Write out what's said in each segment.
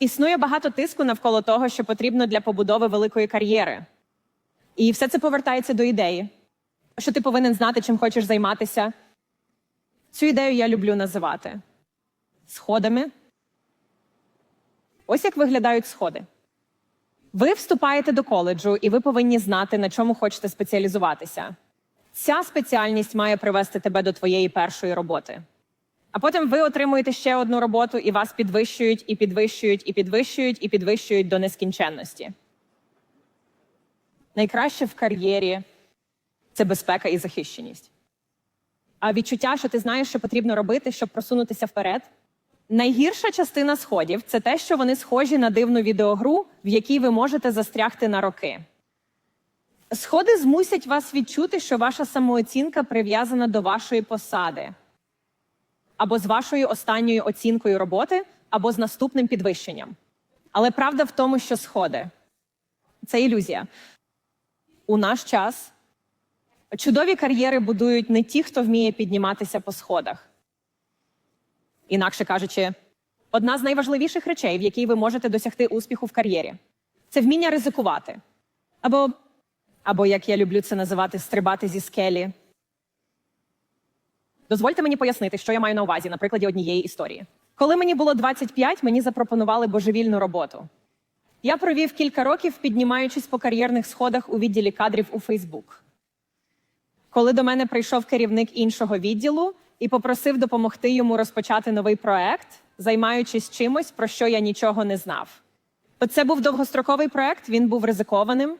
Існує багато тиску навколо того, що потрібно для побудови великої кар'єри. І все це повертається до ідеї, що ти повинен знати, чим хочеш займатися. Цю ідею я люблю називати сходами. Ось як виглядають сходи. Ви вступаєте до коледжу, і ви повинні знати, на чому хочете спеціалізуватися. Ця спеціальність має привести тебе до твоєї першої роботи. А потім ви отримуєте ще одну роботу, і вас підвищують, і підвищують, і підвищують, і підвищують до нескінченності. Найкраще в кар'єрі це безпека і захищеність. А відчуття, що ти знаєш, що потрібно робити, щоб просунутися вперед. Найгірша частина сходів це те, що вони схожі на дивну відеогру, в якій ви можете застрягти на роки. Сходи змусять вас відчути, що ваша самооцінка прив'язана до вашої посади, або з вашою останньою оцінкою роботи, або з наступним підвищенням. Але правда в тому, що сходи це ілюзія. У наш час чудові кар'єри будують не ті, хто вміє підніматися по сходах. Інакше кажучи, одна з найважливіших речей, в якій ви можете досягти успіху в кар'єрі, це вміння ризикувати. Або, або, як я люблю це називати, стрибати зі скелі. Дозвольте мені пояснити, що я маю на увазі на прикладі однієї історії. Коли мені було 25, мені запропонували божевільну роботу. Я провів кілька років, піднімаючись по кар'єрних сходах у відділі кадрів у Фейсбук. Коли до мене прийшов керівник іншого відділу і попросив допомогти йому розпочати новий проект, займаючись чимось, про що я нічого не знав. Це був довгостроковий проект, він був ризикованим,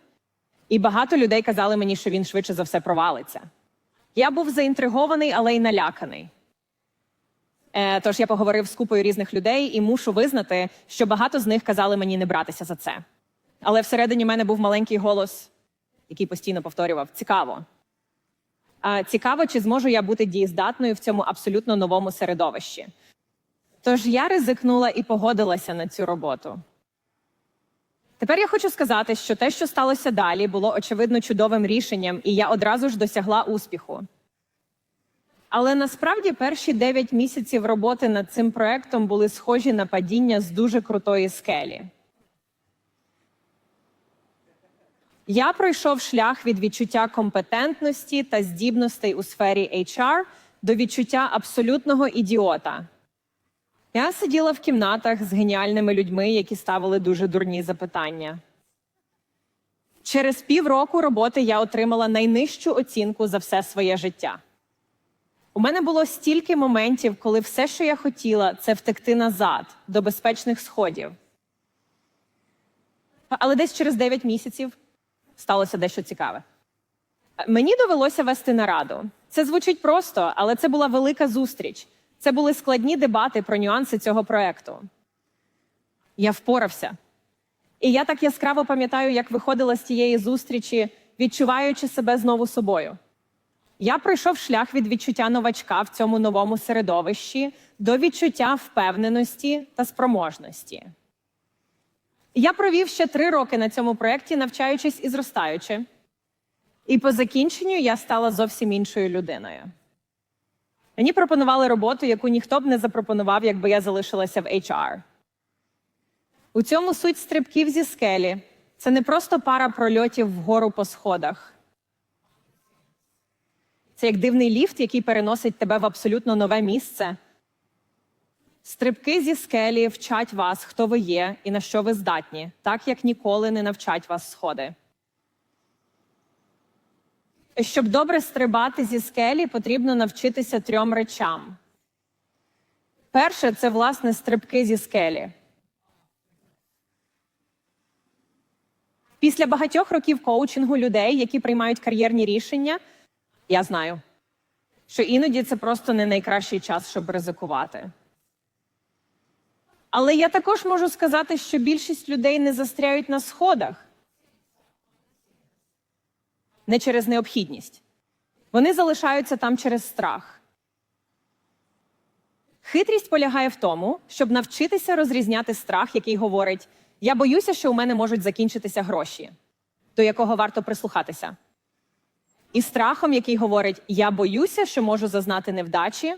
і багато людей казали мені, що він швидше за все провалиться. Я був заінтригований, але й наляканий. Е, тож я поговорив з купою різних людей і мушу визнати, що багато з них казали мені не братися за це. Але всередині мене був маленький голос, який постійно повторював: цікаво. А, цікаво, чи зможу я бути дієздатною в цьому абсолютно новому середовищі. Тож я ризикнула і погодилася на цю роботу. Тепер я хочу сказати, що те, що сталося далі, було очевидно чудовим рішенням, і я одразу ж досягла успіху. Але насправді перші 9 місяців роботи над цим проектом були схожі на падіння з дуже крутої скелі. Я пройшов шлях від відчуття компетентності та здібностей у сфері HR до відчуття абсолютного ідіота. Я сиділа в кімнатах з геніальними людьми, які ставили дуже дурні запитання. Через півроку роботи я отримала найнижчу оцінку за все своє життя. У мене було стільки моментів, коли все, що я хотіла, це втекти назад до безпечних сходів. Але десь через 9 місяців сталося дещо цікаве. Мені довелося вести нараду. Це звучить просто, але це була велика зустріч. Це були складні дебати про нюанси цього проекту. Я впорався. І я так яскраво пам'ятаю, як виходила з тієї зустрічі, відчуваючи себе знову собою. Я пройшов шлях від відчуття новачка в цьому новому середовищі до відчуття впевненості та спроможності. Я провів ще три роки на цьому проєкті, навчаючись і зростаючи. І по закінченню я стала зовсім іншою людиною. Мені пропонували роботу, яку ніхто б не запропонував, якби я залишилася в HR. У цьому суть стрибків зі скелі. Це не просто пара прольотів вгору по сходах. Це як дивний ліфт, який переносить тебе в абсолютно нове місце. Стрибки зі скелі вчать вас, хто ви є і на що ви здатні, так як ніколи не навчать вас сходи. Щоб добре стрибати зі скелі, потрібно навчитися трьом речам. Перше це, власне, стрибки зі скелі. Після багатьох років коучингу людей, які приймають кар'єрні рішення, я знаю, що іноді це просто не найкращий час, щоб ризикувати. Але я також можу сказати, що більшість людей не застряють на сходах не через необхідність. Вони залишаються там через страх. Хитрість полягає в тому, щоб навчитися розрізняти страх, який говорить: Я боюся, що у мене можуть закінчитися гроші, до якого варто прислухатися. І страхом, який говорить: Я боюся, що можу зазнати невдачі,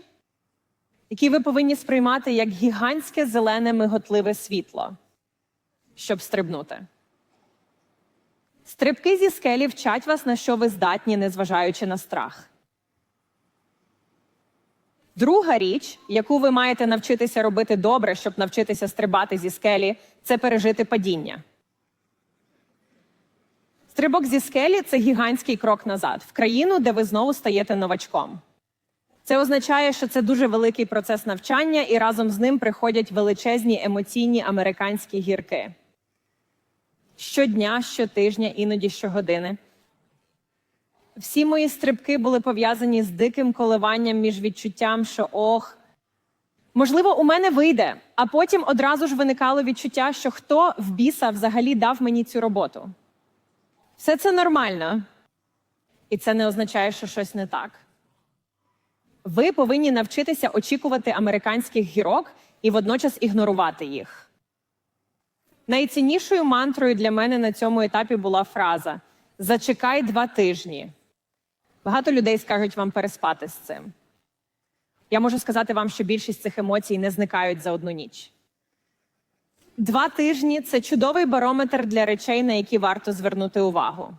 який ви повинні сприймати як гігантське зелене миготливе світло. щоб стрибнути. Стрибки зі скелі вчать вас, на що ви здатні, незважаючи на страх. Друга річ, яку ви маєте навчитися робити добре, щоб навчитися стрибати зі скелі, це пережити падіння. Стрибок зі скелі це гігантський крок назад в країну, де ви знову стаєте новачком. Це означає, що це дуже великий процес навчання, і разом з ним приходять величезні емоційні американські гірки. Щодня, щотижня, іноді щогодини. Всі мої стрибки були пов'язані з диким коливанням між відчуттям, що ох, можливо, у мене вийде, а потім одразу ж виникало відчуття, що хто в біса взагалі дав мені цю роботу. Все це нормально, і це не означає, що щось не так. Ви повинні навчитися очікувати американських гірок і водночас ігнорувати їх. Найціннішою мантрою для мене на цьому етапі була фраза Зачекай два тижні. Багато людей скажуть вам переспати з цим. Я можу сказати вам, що більшість цих емоцій не зникають за одну ніч. Два тижні це чудовий барометр для речей, на які варто звернути увагу.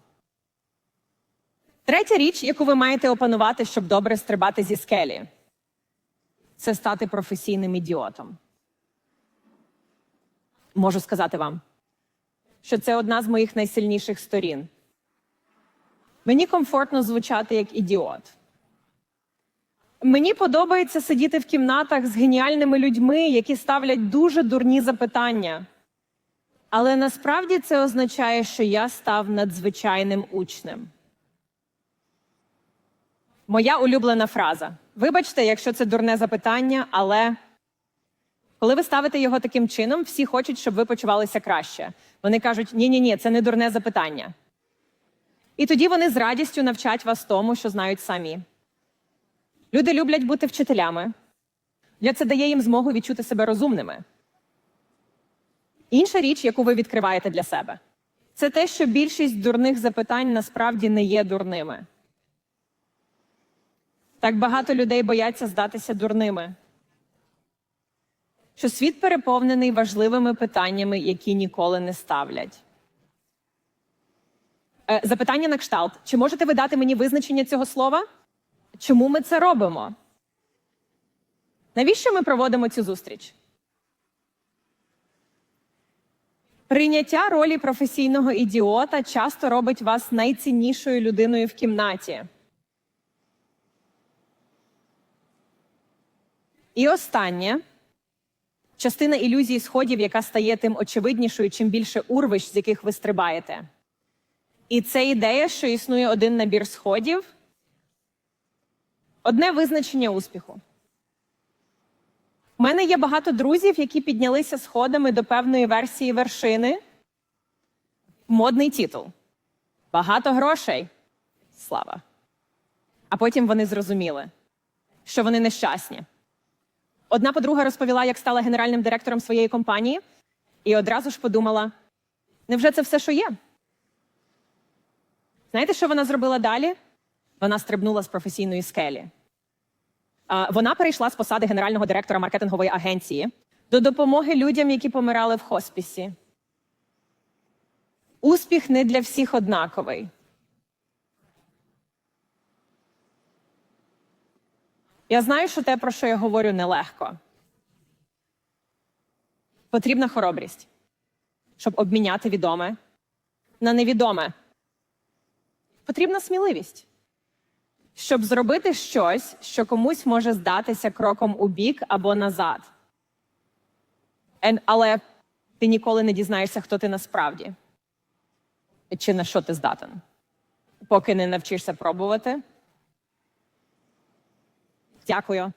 Третя річ, яку ви маєте опанувати, щоб добре стрибати зі скелі, це стати професійним ідіотом. Можу сказати вам, що це одна з моїх найсильніших сторін. Мені комфортно звучати як ідіот. Мені подобається сидіти в кімнатах з геніальними людьми, які ставлять дуже дурні запитання. Але насправді це означає, що я став надзвичайним учнем. Моя улюблена фраза. Вибачте, якщо це дурне запитання, але коли ви ставите його таким чином, всі хочуть, щоб ви почувалися краще. Вони кажуть: ні, ні, ні, це не дурне запитання. І тоді вони з радістю навчать вас тому, що знають самі. Люди люблять бути вчителями. Я це дає їм змогу відчути себе розумними. Інша річ, яку ви відкриваєте для себе, це те, що більшість дурних запитань насправді не є дурними. Так багато людей бояться здатися дурними. Що світ переповнений важливими питаннями, які ніколи не ставлять. Е, Запитання на кшталт: чи можете ви дати мені визначення цього слова? Чому ми це робимо? Навіщо ми проводимо цю зустріч? Прийняття ролі професійного ідіота часто робить вас найціннішою людиною в кімнаті. І останнє частина ілюзії сходів, яка стає тим очевиднішою, чим більше урвищ, з яких ви стрибаєте. І це ідея, що існує один набір сходів, одне визначення успіху. У мене є багато друзів, які піднялися сходами до певної версії вершини. Модний титул. Багато грошей. Слава. А потім вони зрозуміли, що вони нещасні. Одна подруга розповіла, як стала генеральним директором своєї компанії, і одразу ж подумала: невже це все, що є? Знаєте, що вона зробила далі? Вона стрибнула з професійної скелі. Вона перейшла з посади генерального директора маркетингової агенції до допомоги людям, які помирали в хоспісі. Успіх не для всіх однаковий. Я знаю, що те, про що я говорю, нелегко. Потрібна хоробрість, щоб обміняти відоме на невідоме. Потрібна сміливість, щоб зробити щось, що комусь може здатися кроком у бік або назад. Але ти ніколи не дізнаєшся, хто ти насправді чи на що ти здатен, поки не навчишся пробувати. Дякую.